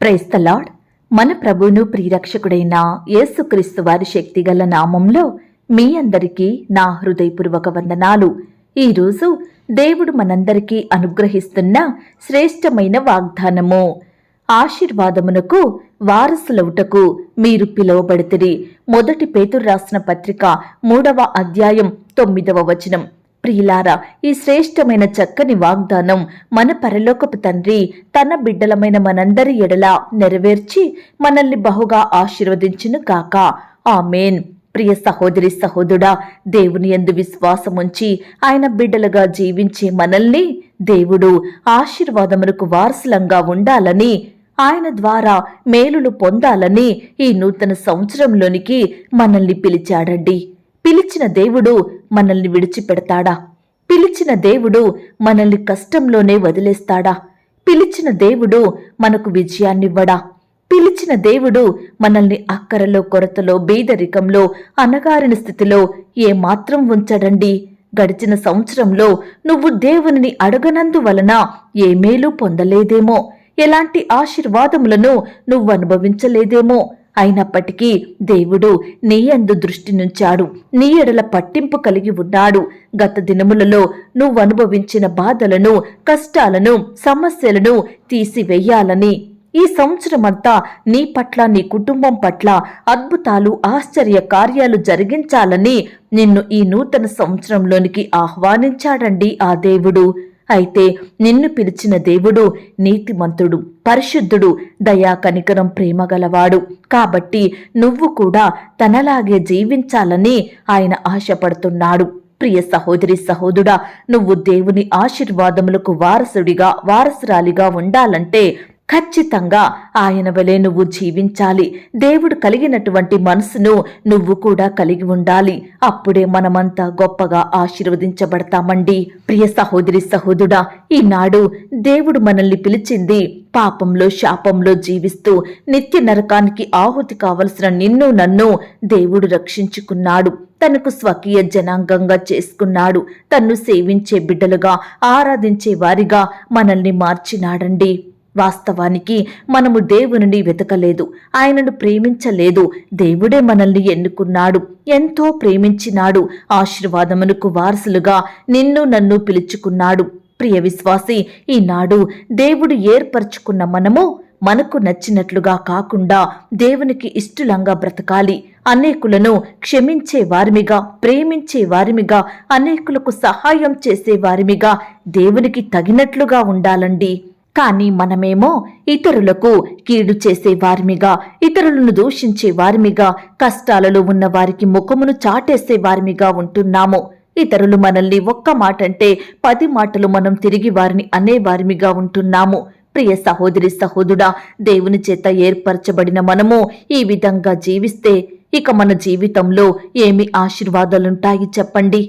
క్రైస్తలాడ్ మన ప్రభును ప్రియరక్షకుడైన యేసుక్రీస్తు వారి శక్తిగల నామంలో మీ అందరికీ నా హృదయపూర్వక వందనాలు. ఈరోజు దేవుడు మనందరికీ అనుగ్రహిస్తున్న శ్రేష్టమైన వాగ్దానము. ఆశీర్వాదమునకు వారసులవుటకు మీరు పిలువబడితిరి. మొదటి పేతురు రాసిన పత్రిక మూడవ అధ్యాయం తొమ్మిదవ వచనం. ప్రియులారా ఈ శ్రేష్టమైన చక్కని వాగ్దానం మన పరలోకపు తండ్రి తన బిడ్డలమైన మనందరి ఎడల నెరవేర్చి మనల్ని బహుగా ఆశీర్వదించును కాక ఆమెన్. ప్రియ సహోదరి సహోదరుడా దేవుని యందు విశ్వాసముంచి ఆయన బిడ్డలుగా జీవించే మనల్ని దేవుడు ఆశీర్వాదమునకు వారసులంగా ఉండాలని ఆయన ద్వారా మేలులు పొందాలని ఈ నూతన సంవత్సరంలోనికి మనల్ని పిలిచాడండి. పిలిచిన దేవుడు మనల్ని విడిచిపెడతాడా? పిలిచిన దేవుడు మనల్ని కష్టంలోనే వదిలేస్తాడా? పిలిచిన దేవుడు మనకు విజయాన్నివ్వడా? పిలిచిన దేవుడు మనల్ని అక్కరలో కొరతలో బీదరికంలో అనగారిన స్థితిలో ఏమాత్రం ఉంచడండి. గడిచిన సంవత్సరంలో నువ్వు దేవునిని అడగనందువలన ఏ మేలు పొందలేదేమో? ఎలాంటి ఆశీర్వాదములను నువ్వు అనుభవించలేదేమో? అయినప్పటికీ దేవుడు నీ అందు దృష్టి నుంచాడు. నీ ఎడల పట్టింపు కలిగి ఉన్నాడు. గత దినములలో నువ్వు అనుభవించిన బాధలను కష్టాలను సమస్యలను తీసివేయాలని. ఈ సంవత్సరమంతా నీ పట్ల నీ కుటుంబం పట్ల అద్భుతాలు ఆశ్చర్య కార్యాలు జరిగించాలని నిన్ను ఈ నూతన సంవత్సరంలోనికి ఆహ్వానించాడండి ఆ దేవుడు. అయితే నిన్ను పిలిచిన దేవుడు నీతిమంతుడు పరిశుద్ధుడు దయా కనికరం ప్రేమ గలవాడు కాబట్టి నువ్వు కూడా తనలాగే జీవించాలని ఆయన ఆశపడుతున్నాడు. ప్రియ సహోదరి సహోదుడా నువ్వు దేవుని ఆశీర్వాదములకు వారసుడిగా వారసురాలిగా ఉండాలంటే ఖచ్చితంగా ఆయన వలె నువ్వు జీవించాలి. దేవుడు కలిగినటువంటి మనసును నువ్వు కూడా కలిగి ఉండాలి. అప్పుడే మనమంతా గొప్పగా ఆశీర్వదించబడతామండి. ప్రియ సహోదరి సహోదుడా ఈనాడు దేవుడు మనల్ని పిలిచింది పాపంలో శాపంలో జీవిస్తూ నిత్య నరకానికి ఆహుతి కావలసిన నిన్ను నన్ను దేవుడు రక్షించుకున్నాడు. తనకు స్వకీయ జనాంగంగా చేసుకున్నాడు. తన్ను సేవించే బిడ్డలుగా ఆరాధించే వారిగా మనల్ని మార్చినాడండి. వాస్తవానికి మనము దేవునిని వెతకలేదు ఆయనను ప్రేమించలేదు. దేవుడే మనల్ని ఎన్నుకున్నాడు ఎంతో ప్రేమించినాడు ఆశీర్వాదమునకు వారసులుగా నిన్ను నన్ను పిలుచుకున్నాడు. ప్రియ విశ్వాసి ఈనాడు దేవుడు ఏర్పరచుకున్న మనము మనకు నచ్చినట్లుగా కాకుండా దేవునికి ఇష్టలంగా బ్రతకాలి. అనేకులను క్షమించే వారిమిగా ప్రేమించే వారిమిగా అనేకులకు సహాయం చేసే వారిమిగా దేవునికి తగినట్లుగా ఉండాలండి. కానీ మనమేమో ఇతరులకు కీడు చేసే వారిమిగా ఇతరులను దూషించే వారిమిగా కష్టాలలో ఉన్న వారికి ముఖమును చాటేసే వారిమిగా ఉంటున్నాము. ఇతరులు మనల్ని ఒక్క మాట అంటే పది మాటలు మనం తిరిగి వారిని అనేవారిమిగా ఉంటున్నాము. ప్రియ సహోదరి సహోదుడా దేవుని చేత ఏర్పరచబడిన మనము ఈ విధంగా జీవిస్తే ఇక మన జీవితంలో ఏమి ఆశీర్వాదాలుంటాయి చెప్పండి?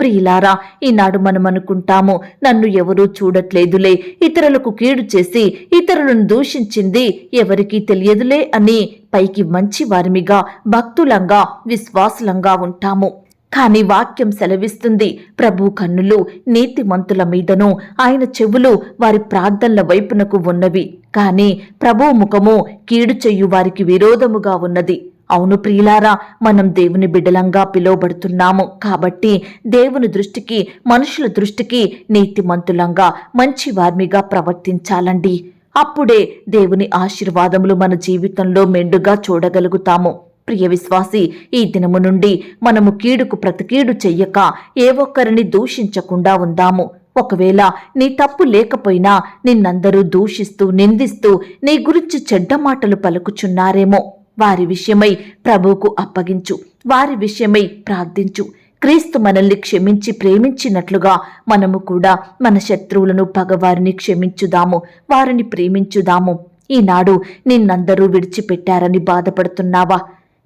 ప్రియులారా ఈనాడు మనం అనుకుంటాము నన్ను ఎవరూ చూడట్లేదులే ఇతరులకు కీడు చేసి ఇతరులను దూషించింది ఎవరికీ తెలియదులే అని పైకి మంచి వారిమిగా భక్తులంగా విశ్వాసులంగా ఉంటాము. కాని వాక్యం సెలవిస్తుంది ప్రభు కన్నులు నీతిమంతుల మీదను ఆయన చెవులు వారి ప్రార్థనల వైపునకు ఉన్నవి. కాని ప్రభు ముఖము కీడు చెయ్యు వారికి విరోధముగా ఉన్నది. అవును ప్రియులారా మనం దేవుని బిడలంగా పిలువబడుతున్నాము. కాబట్టి దేవుని దృష్టికి మనుషుల దృష్టికి నీతిమంతులంగా మంచి వార్మిగా ప్రవర్తించాలండి. అప్పుడే దేవుని ఆశీర్వాదములు మన జీవితంలో మెండుగా చూడగలుగుతాము. ప్రియ విశ్వాసి ఈ దినము నుండి మనము కీడుకు ప్రతికీడు చెయ్యక ఏ ఒక్కరిని దూషించకుండా ఉందాము. ఒకవేళ నీ తప్పు లేకపోయినా నిన్నందరూ దూషిస్తూ నిందిస్తూ నీ గురించి చెడ్డ మాటలు పలుకుచున్నారేమో. వారి విషయమై ప్రభువుకు అప్పగించు. వారి విషయమై ప్రార్థించు. క్రీస్తు మనల్ని క్షమించి ప్రేమించినట్లుగా మనము కూడా మన శత్రువులను పగవారిని క్షమించుదాము. వారిని ప్రేమించుదాము. ఈనాడు నిన్నందరూ విడిచిపెట్టారని బాధపడుతున్నావా?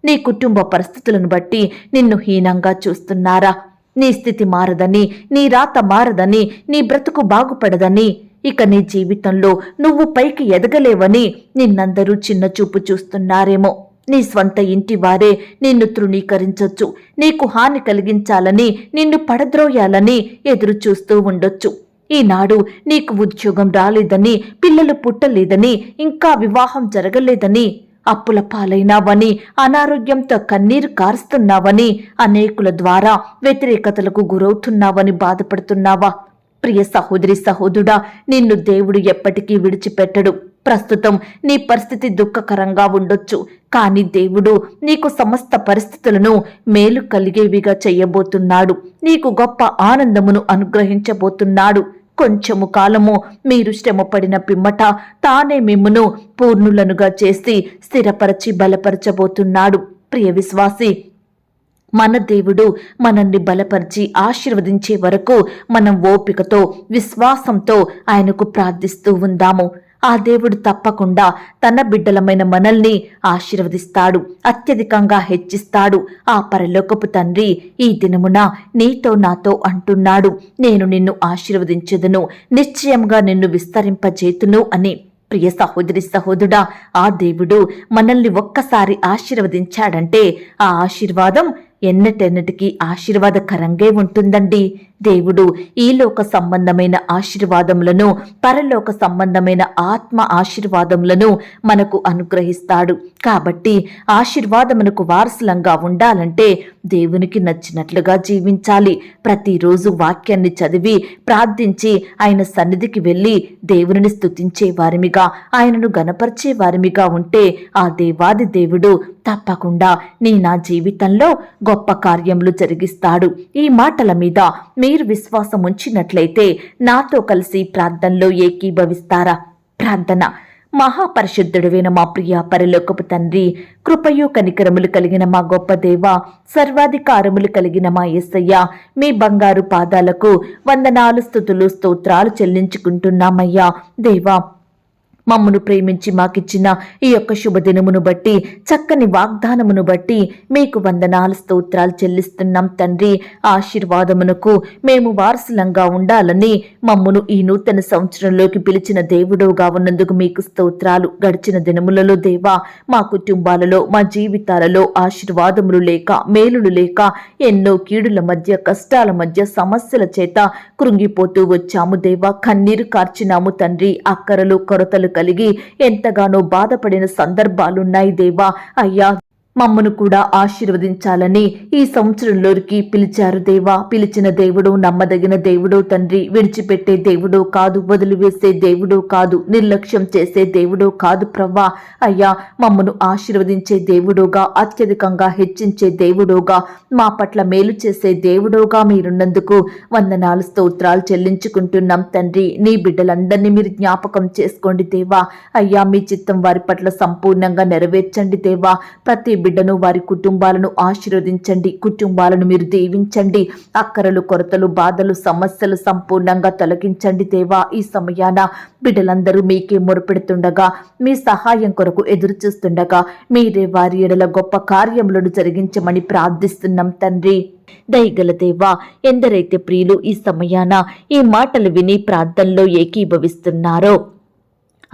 నీ కుటుంబ పరిస్థితులను బట్టి నిన్ను హీనంగా చూస్తున్నారా? నీ స్థితి మారదని నీ రాత మారదని నీ బ్రతుకు బాగుపడదని ఇక నీ జీవితంలో నువ్వు పైకి ఎదగలేవని నిన్నందరూ చిన్న చూపు చూస్తున్నారేమో. నీ స్వంత ఇంటి వారే నిన్ను తృణీకరించొచ్చు. నీకు హాని కలిగించాలని నిన్ను పడద్రోయాలని ఎదురు చూస్తూ ఉండొచ్చు. ఈనాడు నీకు ఉద్యోగం రాలేదని పిల్లలు పుట్టలేదని ఇంకా వివాహం జరగలేదని అప్పుల పాలైనావని అనారోగ్యంతో కన్నీరు కారుస్తున్నావని అనేకుల ద్వారా వ్యతిరేకతలకు గురవుతున్నావని బాధపడుతున్నావా? ప్రియ సహోదరి సహోదరుడా నిన్ను దేవుడు ఎప్పటికీ విడిచిపెట్టడు. ప్రస్తుతం నీ పరిస్థితి దుఃఖకరంగా ఉండొచ్చు. కానీ దేవుడు నీకు సమస్త పరిస్థితులను మేలు కలిగేవిగా చేయబోతున్నాడు. నీకు గొప్ప ఆనందమును అనుగ్రహించబోతున్నాడు. కొంచెము కాలము మీరు శ్రమపడిన పిమ్మట తానే మిమ్మును పూర్ణులనుగా చేసి స్థిరపరచి బలపరచబోతున్నాడు. ప్రియ విశ్వాసి మన దేవుడు మనల్ని బలపరిచి ఆశీర్వదించే వరకు మనం ఓపికతో విశ్వాసంతో ఆయనకు ప్రార్థిస్తూ ఉందాము. ఆ దేవుడు తప్పకుండా తన బిడ్డలమైన మనల్ని ఆశీర్వదిస్తాడు అత్యధికంగా హెచ్చిస్తాడు. ఆ పరలోకపు తండ్రి ఈ దినమున నీతో నాతో అంటున్నాడు నేను నిన్ను ఆశీర్వదించదును నిశ్చయంగా నిన్ను విస్తరింపజేతును అని. ప్రియ సహోదరి సహోదరుడా ఆ దేవుడు మనల్ని ఒక్కసారి ఆశీర్వదించాడంటే ఆ ఆశీర్వాదం ఎన్నటెన్నటికీ ఆశీర్వాదకరంగా ఉంటుందండి. దేవుడు ఈ లోక సంబంధమైన ఆశీర్వాదములను పరలోక సంబంధమైన ఆత్మ ఆశీర్వాదములను మనకు అనుగ్రహిస్తాడు. కాబట్టి ఆశీర్వాదమునకు వారసులంగా ఉండాలంటే దేవునికి నచ్చినట్లుగా జీవించాలి. ప్రతిరోజు వాక్యాన్ని చదివి ప్రార్థించి ఆయన సన్నిధికి వెళ్ళి దేవుని స్తుతించే వారిమిగా ఆయనను గనపరిచే వారిమిగా ఉంటే ఆ దేవాది దేవుడు తప్పకుండా నీ నా జీవితంలో గొప్ప కార్యములు జరిగిస్తాడు. ఈ మాటల మీద మీరు విశ్వాసం ఉంచినట్లయితే నాతో కలిసి ప్రార్థనలో ఏకీభవిస్తారా? ప్రార్థన. మహాపరిశుద్ధుడువైన మా ప్రియ పరలోకపు తండ్రి కృపయు కనికరములు కలిగిన మా గొప్ప దేవ సర్వాధికారములు కలిగిన మా యేసయ్య మీ బంగారు పాదాలకు వందనాలు స్థుతులు స్తోత్రాలు చెల్లించుకుంటున్నామయ్యా. దేవా మమ్మను ప్రేమించి మాకిచ్చిన ఈ యొక్క శుభదినమును బట్టి చక్కని వాగ్దానమును బట్టి మీకు వందనాలు స్తోత్రాలు చెల్లిస్తున్నాం తండ్రి. ఆశీర్వాదమునకు మేము వారసులంగా ఉండాలని మమ్మను ఈ నూతన సంవత్సరంలోకి పిలిచిన దేవుడుగా ఉన్నందుకు మీకు స్తోత్రాలు. గడిచిన దినములలో దేవా మా కుటుంబాలలో మా జీవితాలలో ఆశీర్వాదములు లేక మేలులు లేక ఎన్నో కీడుల మధ్య కష్టాల మధ్య సమస్యల చేత కృంగిపోతూ వచ్చాము దేవా. కన్నీరు కార్చినాము తండ్రి. అక్కరలు కొరతలు కలిగి ఎంతగానో బాధపడిన సందర్భాలున్నాయి దేవా. అయ్యా మమ్మను కూడా ఆశీర్వదించాలని ఈ సంవత్సరంలోకి పిలిచారు దేవా. పిలిచిన దేవుడు నమ్మదగిన దేవుడు తండ్రి విడిచిపెట్టే దేవుడు కాదు వదిలివేసే దేవుడు కాదు నిర్లక్ష్యం చేసే దేవుడు కాదు ప్రవ్వా. అయ్యా మమ్మను ఆశీర్వదించే దేవుడుగా అత్యధికంగా హెచ్చించే దేవుడుగా మా పట్ల మేలు చేసే దేవుడుగా మీరున్నందుకు వందనాలు స్తోత్రాలు చెల్లించుకుంటున్నాం తండ్రి. నీ బిడ్డలందరినీ మీరు జ్ఞాపకం చేసుకోండి దేవా. అయ్యా మీ చిత్తం వారి పట్ల సంపూర్ణంగా నెరవేర్చండి దేవా. ప్రతి బిడ్డను వారి కుటుంబాలను ఆశీర్వదించండి కుటుంబాలను మీరు దీవించండి అక్కరలు కొరతలు బాధలు సమస్యలు సంపూర్ణంగా తొలగించండి దేవా. ఈ సమయాన బిడ్డలందరూ మీకే మొరుపెడుతుండగా మీ సహాయం కొరకు ఎదురు చూస్తుండగా మీరే వారి ఎడల గొప్ప కార్యములను జరిగించమని ప్రార్థిస్తున్నాం తండ్రి. దయగల దేవా ఎందరైతే ప్రియులు ఈ సమయాన ఈ మాటలు విని ప్రార్థనలో ఏకీభవిస్తున్నారో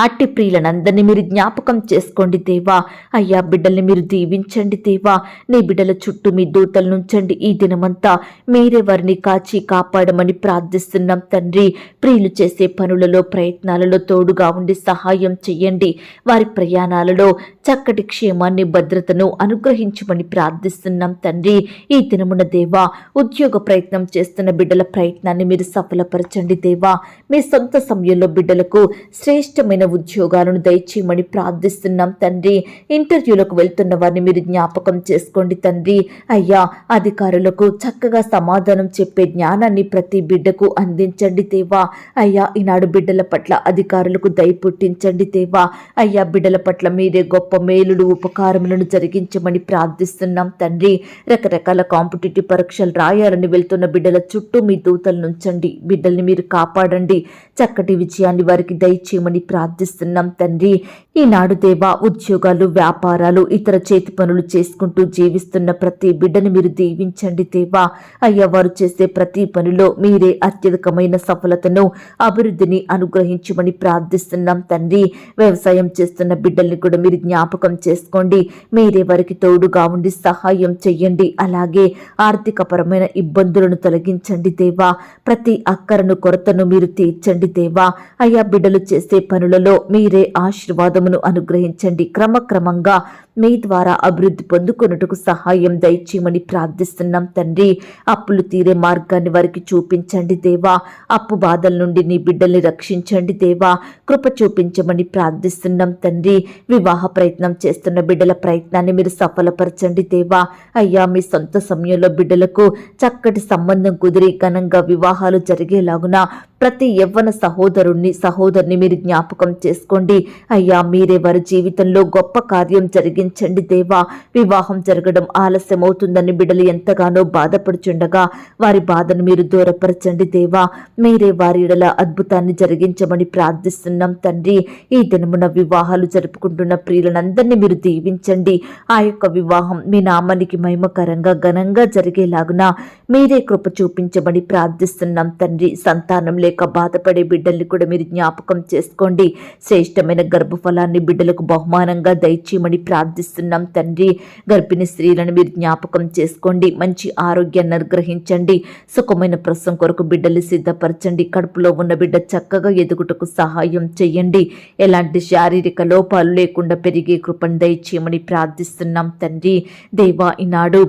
అట్టి ప్రియులనందరినీ మీరు జ్ఞాపకం చేసుకోండి దేవా. అయ్యా బిడ్డల్ని మీరు దీవించండి దేవా. నీ బిడ్డల చుట్టూ మీ దూతలు నుంచండి ఈ దినమంతా. మీరే వారిని కాచి కాపాడమని ప్రార్థిస్తున్నాం తండ్రి. ప్రియులు చేసే పనులలో ప్రయత్నాలలో తోడుగా ఉండి సహాయం చెయ్యండి. వారి ప్రయాణాలలో చక్కటి క్షేమాన్ని భద్రతను అనుగ్రహించమని ప్రార్థిస్తున్నాం తండ్రి. ఈ దినమున దేవా ఉద్యోగ ప్రయత్నం చేస్తున్న బిడ్డల ప్రయత్నాన్ని మీరు సఫలపరచండి దేవా. మీ సొంత సమయంలో బిడ్డలకు శ్రేష్టమైన ఉద్యోగాలను దయచేయమని ప్రార్థిస్తున్నాం తండ్రి. ఇంటర్వ్యూలకు వెళ్తున్న వారిని మీరు జ్ఞాపకం చేసుకోండి తండ్రి. అయ్యా అధికారులకు చక్కగా సమాధానం చెప్పే జ్ఞానాన్ని ప్రతి బిడ్డకు అందించండి దేవా. అయ్యా ఈనాడు బిడ్డల పట్ల అధికారులకు దయ పుట్టించండి దేవా. అయ్యా బిడ్డల పట్ల మీరే గొప్ప మేలుడు ఉపకారములను జరిగించమని ప్రార్థిస్తున్నాం తండ్రి. రకరకాల కాంపిటేటివ్ పరీక్షలు రాయాలని వెళ్తున్న బిడ్డల చుట్టూ మీ దూతలు నుంచండి. బిడ్డల్ని మీరు కాపాడండి. చక్కటి విజయాన్ని వారికి దయచేయమని ప్రార్థిస్తున్నాం తండ్రి. ఈనాడు దేవా ఉద్యోగాలు వ్యాపారాలు ఇతర చేతి పనులు చేసుకుంటూ జీవిస్తున్న ప్రతి బిడ్డను మీరు దీవించండి దేవా. అయ్యా వారు చేసే ప్రతి పనిలో మీరే అత్యధికమైన సఫలతను అభివృద్ధిని అనుగ్రహించమని ప్రార్థిస్తున్నాం తండ్రి. వ్యవసాయం చేస్తున్న బిడ్డల్ని కూడా మీరు జ్ఞాపకం జ్ఞాపకం చేసుకోండి. మీరే వారికి తోడుగా ఉండి సహాయం చెయ్యండి. అలాగే ఆర్థికపరమైన ఇబ్బందులను తొలగించండి దేవా. ప్రతి అక్కరను కొరతను మీరు తీర్చండి దేవా. అయా బిడ్డలు చేసే పనులలో మీరే ఆశీర్వాదమును అనుగ్రహించండి. క్రమక్రమంగా మీ ద్వారా అభివృద్ధి పొందుకొనుటకు సహాయం దయచేయమని ప్రార్థిస్తున్నాం తండ్రి. అప్పులు తీరే మార్గాన్ని వారికి చూపించండి దేవా. అప్పు బాధల నుండి నీ బిడ్డల్ని రక్షించండి దేవా. కృప చూపించమని ప్రార్థిస్తున్నాం తండ్రి. వివాహ ప్రయత్నం చేస్తున్న బిడ్డల ప్రయత్నాన్ని మీరు సఫలపరచండి దేవా. అయ్యా మీ సొంత సమయంలో బిడ్డలకు చక్కటి సంబంధం కుదిరి ఘనంగా వివాహాలు జరిగేలాగున ప్రతి యవ్వన సహోదరుణ్ణి సహోదరుని మీరు జ్ఞాపకం చేసుకోండి. అయ్యా మీరే వారి జీవితంలో గొప్ప కార్యం జరిగించండి దేవా. వివాహం జరగడం ఆలస్యమవుతుందని బిడ్డలు ఎంతగానో బాధపడుచుండగా వారి బాధను మీరు దూరపరచండి దేవా. మీరే వారి ఇడల అద్భుతాన్ని జరిగించమని ప్రార్థిస్తున్నాం తండ్రి. ఈ దినమున వివాహాలు జరుపుకుంటున్న ప్రియులనందరినీ మీరు దీవించండి. ఆ యొక్క వివాహం మీ నామానికి మహిమకరంగా ఘనంగా జరిగేలాగున మీరే కృప చూపించమని ప్రార్థిస్తున్నాం తండ్రి. సంతానం లేక బాధపడే బిడ్డల్ని కూడా మీరు జ్ఞాపకం చేసుకోండి. శ్రేష్టమైన గర్భఫలాన్ని బిడ్డలకు బహుమానంగా దయచేయమని ప్రార్థిస్తున్నాం తండ్రి. గర్భిణీ స్త్రీలను మీరు జ్ఞాపకం చేసుకోండి. మంచి ఆరోగ్యాన్ని అనుగ్రహించండి. సుఖమైన ప్రసం కొరకు బిడ్డలు సిద్ధపరచండి. కడుపులో ఉన్న బిడ్డ చక్కగా ఎదుగుటకు సహాయం చేయండి. ఎలాంటి శారీరక లోపాలు లేకుండా పెరిగే కృపను దయచేయమని ప్రార్థిస్తున్నాం తండ్రి. దేవా ఈనాడు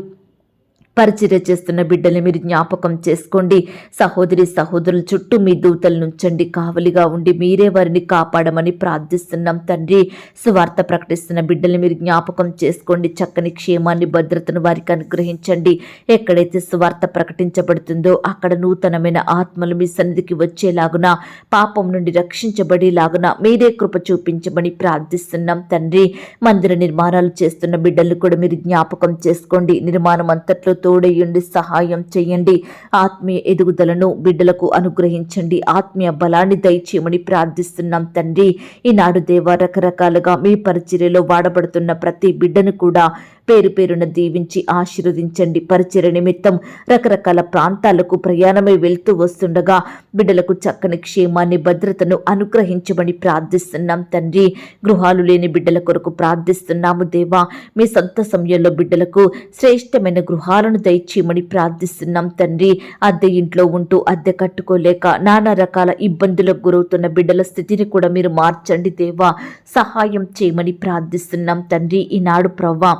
పరిచర్య చేస్తున్న బిడ్డల్ని మీరు జ్ఞాపకం చేసుకోండి. సహోదరి సహోదరుల చుట్టూ మీ దూతలు నుంచండి. కావలిగా ఉండి మీరే వారిని కాపాడమని ప్రార్థిస్తున్నాం తండ్రి. సువార్త ప్రకటిస్తున్న బిడ్డల్ని మీరు జ్ఞాపకం చేసుకోండి. చక్కని క్షేమాన్ని భద్రతను వారికి అనుగ్రహించండి. ఎక్కడైతే సువార్త ప్రకటించబడుతుందో అక్కడ నూతనమైన ఆత్మలు మీ సన్నిధికి వచ్చేలాగున పాపం నుండి రక్షించబడేలాగున మీరే కృప చూపించమని ప్రార్థిస్తున్నాం తండ్రి. మందిర నిర్మాణాలు చేస్తున్న బిడ్డలు కూడా మీరు జ్ఞాపకం చేసుకోండి. నిర్మాణం అంతట్లో తోడయ్యండి సహాయం చేయండి. ఆత్మీయ ఎదుగుదలను బిడ్డలకు అనుగ్రహించండి. ఆత్మీయ బలాన్ని దయచేయమని ప్రార్థిస్తున్నాం తండ్రి. ఈనాడు దేవ రకరకాలుగా మీ పరిచర్యలో వాడబడుతున్న ప్రతి బిడ్డను కూడా పేరు పేరున దీవించి ఆశీర్వదించండి. పరిచయ నిమిత్తం రకరకాల ప్రాంతాలకు ప్రయాణమై వెళ్తూ వస్తుండగా బిడ్డలకు చక్కని క్షేమాన్ని భద్రతను అనుగ్రహించమని ప్రార్థిస్తున్నాం తండ్రి. గృహాలు లేని బిడ్డల కొరకు ప్రార్థిస్తున్నాము దేవా. మీ సొంత సమయంలో బిడ్డలకు శ్రేష్టమైన గృహాలను దయచేయమని ప్రార్థిస్తున్నాం తండ్రి. అద్దె ఇంట్లో ఉంటూ అద్దె కట్టుకోలేక నానా రకాల ఇబ్బందులకు గురవుతున్న బిడ్డల స్థితిని కూడా మీరు మార్చండి దేవా. సహాయం చేయమని ప్రార్థిస్తున్నాం తండ్రి. ఈనాడు ప్రవ్వా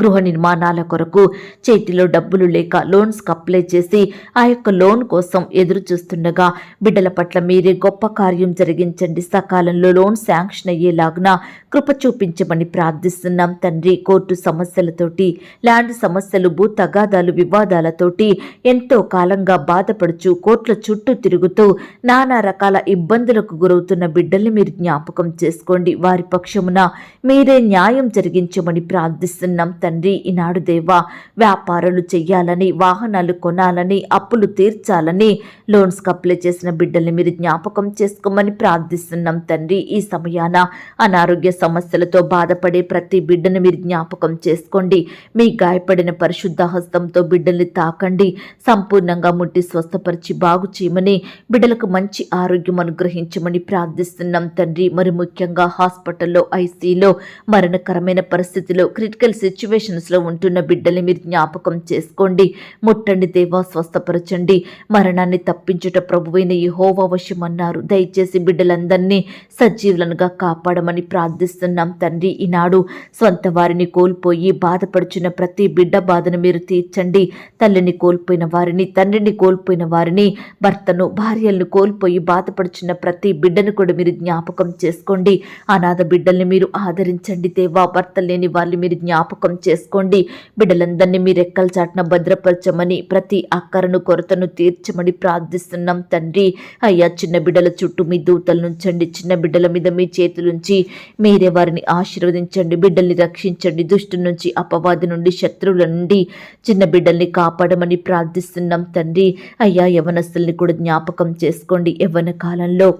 గృహ నిర్మాణాల కొరకు చేతిలో డబ్బులు లేక లోన్స్కి అప్లై చేసి ఆ యొక్క లోన్ కోసం ఎదురు చూస్తుండగా బిడ్డల పట్ల మీరే గొప్ప కార్యం జరిగించండి. సకాలంలో లోన్ శాంక్షన్ అయ్యేలాగున కృప చూపించమని ప్రార్థిస్తున్నాం. తండ్రి కోర్టు సమస్యలతోటి ల్యాండ్ సమస్యలు భూ తగాదాలు వివాదాలతోటి ఎంతో కాలంగా బాధపడుచు కోర్టుల చుట్టూ తిరుగుతూ నానా రకాల ఇబ్బందులకు గురవుతున్న బిడ్డల్ని మీరు జ్ఞాపకం చేసుకోండి. వారి పక్షమున మీరే న్యాయం జరిగించమని ప్రార్థిస్తున్నాం. తండ్రి తండ్రి ఈనాడు దేవా వ్యాపారాలు చెయ్యాలని వాహనాలు కొనాలని అప్పులు తీర్చాలని లోన్స్కి అప్లై చేసిన బిడ్డల్ని మీరు జ్ఞాపకం చేసుకోమని ప్రార్థిస్తున్నాం తండ్రి. ఈ సమయాన అనారోగ్య సమస్యలతో బాధపడే ప్రతి బిడ్డను మీరు జ్ఞాపకం చేసుకోండి. మీ గాయపడిన పరిశుద్ధ హస్తంతో బిడ్డల్ని తాకండి. సంపూర్ణంగా ముట్టి స్వస్థపరిచి బాగు చేయమని బిడ్డలకు మంచి ఆరోగ్యం అనుగ్రహించమని ప్రార్థిస్తున్నాం తండ్రి. మరి ముఖ్యంగా హాస్పిటల్లో ఐసీలో మరణకరమైన పరిస్థితిలో క్రిటికల్ సిచ్యువేషన్స్లో ఉంటున్న బిడ్డల్ని మీరు జ్ఞాపకం చేసుకోండి. ముట్టండి దేవా స్వస్థపరచండి. మరణాన్ని తప్పించుట ప్రభువైన ఈ వశం అన్నారు దయచేసి బిడ్డలందరినీ సజీవులనుగా కాపాడమని ప్రార్థిస్తున్నాం తండ్రి. ఈనాడు సొంత వారిని కోల్పోయి బాధపడుచున్న ప్రతి బిడ్డ బాధను మీరు తీర్చండి. తల్లిని కోల్పోయిన వారిని తండ్రిని కోల్పోయిన వారిని భర్తను భార్యలను కోల్పోయి బాధపడుచున్న ప్రతి బిడ్డను కూడా మీరు జ్ఞాపకం చేసుకోండి. అనాథ బిడ్డల్ని మీరు ఆదరించండి దేవా. భర్త లేని వాళ్ళు మీరు జ్ఞాపకం చేసుకోండి చేసుకోండి. బిడ్డలందరినీ మీ రెక్కల చాటున భద్రపరచమని ప్రతి అక్కరను కొరతను తీర్చమని ప్రార్థిస్తున్నాం తండ్రి. అయ్యా చిన్న బిడ్డల చుట్టూ మీ దూతలు నుంచండి చిన్న బిడ్డల మీద మీ చేతులుంచి మీరే వారిని ఆశీర్వదించండి. బిడ్డల్ని రక్షించండి. దుష్టు నుంచి అపవాది నుండి శత్రువుల నుండి చిన్న బిడ్డల్ని కాపాడమని ప్రార్థిస్తున్నాం తండ్రి. అయ్యా యవనస్తుల్ని కూడా జ్ఞాపకం చేసుకోండి. యవ్వన కాలంలో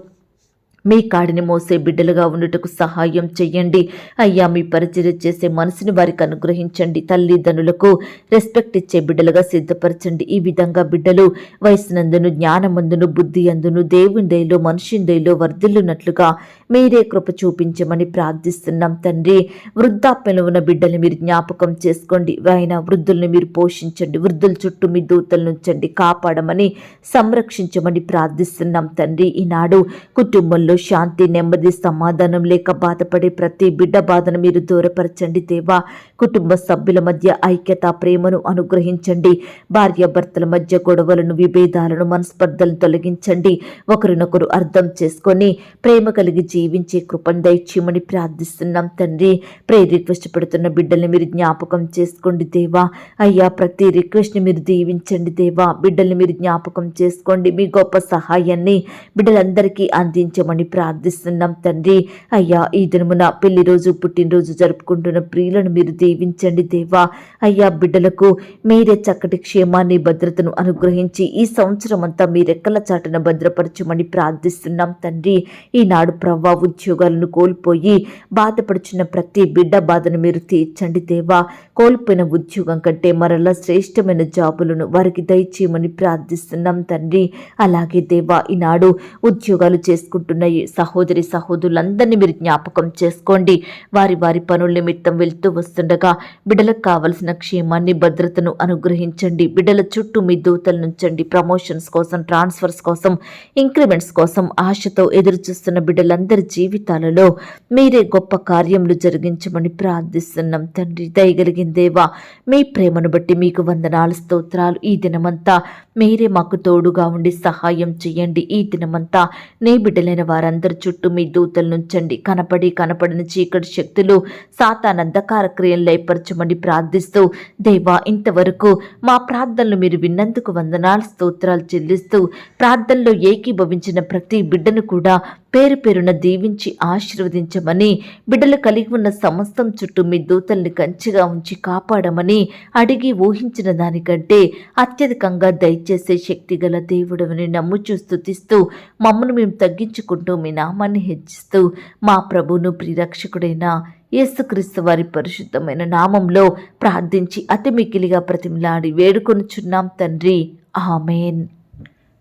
మీ కాడిని మోసే బిడ్డలుగా ఉండుటకు సహాయం చెయ్యండి. అయ్యా మీ పరిచర్య చేసే మనసుని వారికి అనుగ్రహించండి. తల్లిదండ్రులకు రెస్పెక్ట్ ఇచ్చే బిడ్డలుగా సిద్ధపరచండి. ఈ విధంగా బిడ్డలు వయసునందును జ్ఞానమందును బుద్ధి అందును దేవుని దయలో మనుషుని దయలో వర్ధిల్లునట్లుగా మీరే కృప చూపించమని ప్రార్థిస్తున్నాం తండ్రి. వృద్ధాప్యంలో ఉన్న బిడ్డల్ని మీరు జ్ఞాపకం చేసుకోండి. ఆయన వృద్ధుల్ని మీరు పోషించండి. వృద్ధుల చుట్టూ మీ దూతలు నుంచండి కాపాడమని సంరక్షించమని ప్రార్థిస్తున్నాం తండ్రి. ఈనాడు కుటుంబంలో శాంతి నెమ్మది సమాధానం లేక బాధపడే ప్రతి బిడ్డ బాధను మీరు దూరపరచండి దేవా. కుటుంబ సభ్యుల మధ్య ఐక్యత ప్రేమను అనుగ్రహించండి. భార్యాభర్తల మధ్య గొడవలను విభేదాలను మనస్పర్ధలను తొలగించండి. ఒకరినొకరు అర్థం చేసుకొని ప్రేమ కలిగి జీవించే కృపను దయచేయమని ప్రార్థిస్తున్నాం తండ్రి. ప్రే రిక్వెస్ట్ పెడుతున్న బిడ్డల్ని మీరు జ్ఞాపకం చేసుకోండి దేవా. అయ్యా ప్రతి రిక్వెస్ట్ని మీరు దీవించండి దేవా. బిడ్డల్ని మీరు జ్ఞాపకం చేసుకోండి. మీ గొప్ప సహాయాన్ని బిడ్డలందరికీ అందించమని ప్రార్థిస్తున్నాం తండ్రి. అయ్యా ఈ దినమున పెళ్ళి రోజు పుట్టినరోజు జరుపుకుంటున్న ప్రియులను మీరు దీవించండి దేవా. అయ్యా బిడ్డలకు మీరే చక్కటి క్షేమాన్ని భద్రతను అనుగ్రహించి ఈ సంవత్సరం అంతా మీ రెక్కల చాటున భద్రపరచమని ప్రార్థిస్తున్నాం తండ్రి. ఈనాడు ప్రవ్వ ఉద్యోగాలను కోల్పోయి బాధపడుచున్న ప్రతి బిడ్డ బాధను మీరు తీర్చండి దేవా. కోల్పోయిన ఉద్యోగం కంటే మరలా శ్రేష్టమైన జాబులను వారికి దయచేయమని ప్రార్థిస్తున్నాం తండ్రి. అలాగే దేవా ఈనాడు ఉద్యోగాలు చేసుకుంటున్న సహోదరి సహోదరులందరినీ మీరు జ్ఞాపకం చేసుకోండి. వారి వారి పనుల నిమిత్తం వెళ్తూ వస్తుండగా బిడ్డలకు కావలసిన క్షేమాన్ని భద్రతను అనుగ్రహించండి. బిడ్డల చుట్టూ మీ దూతలు నుంచండి ప్రమోషన్స్ కోసం ట్రాన్స్ఫర్స్ కోసం ఇంక్రిమెంట్స్ కోసం ఆశతో ఎదురు చూస్తున్న బిడ్డలందరి జీవితాలలో మీరే గొప్ప కార్యములు జరిగించమని ప్రార్థిస్తున్నాం. తండ్రి దయగలిగిన దేవా మీ ప్రేమను బట్టి మీకు వందనాలు స్తోత్రాలు. ఈ దినమంతా మీరే మాకు తోడుగా ఉండి సహాయం చేయండి. ఈ దినమంతా నీ బిడ్డలైన వారందరి చుట్టూ మీ దూతలు నుంచండి. కనపడి కనపడిన చీకటి శక్తులు సాతానందకార క్రియలు ఏర్పరచమని ప్రార్థిస్తూ దేవా ఇంతవరకు మా ప్రార్థనలు మీరు విన్నందుకు వందనాలు స్తోత్రాలు చెల్లిస్తూ ప్రార్థనలో ఏకీభవించిన ప్రతి బిడ్డను కూడా పేరు పేరున దీవించి ఆశీర్వదించమని బిడ్డలు కలిగి ఉన్న సమస్తం చుట్టూ మీ దూతల్ని కంచిగా ఉంచి కాపాడమని అడిగి ఊహించిన దానికంటే అత్యధికంగా దయచేసే శక్తి గల దేవుడవని నమ్ముచూ స్తుతిస్తూ మమ్మను మేము తగ్గించుకుంటూ మీ నామాన్ని హెచ్చిస్తూ మా ప్రభును ప్రిరక్షకుడైన యేసుక్రీస్తు వారి పరిశుద్ధమైన నామంలో ప్రార్థించి అతి మిక్కిలిగా ప్రతిమలాడి వేడుకొనుచున్నాం తండ్రి. ఆమెన్.